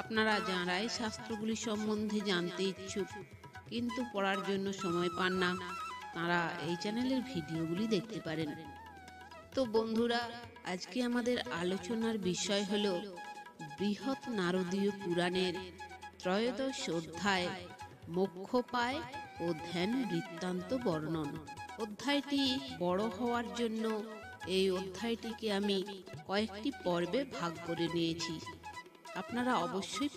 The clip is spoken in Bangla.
আপনারা যাঁরা এই শাস্ত্রগুলি সম্বন্ধে জানতে ইচ্ছুক, কিন্তু পড়ার জন্য সময় পান না, তারা এই চ্যানেলের ভিডিওগুলি দেখতে পারেন। তো বন্ধুরা, আজকে আমাদের আলোচনার বিষয় হল বৃহৎ নারদীয় পুরাণের ত্রয়োদশ অধ্যায়, মোক্ষপায় ও ধ্যান বৃত্তান্ত বর্ণন। অধ্যায়টি বড় হওয়ার জন্য এই অধ্যায়টিকে আমি কয়েকটি পর্বে ভাগ করে নিয়েছি। আপনারা অবশ্যই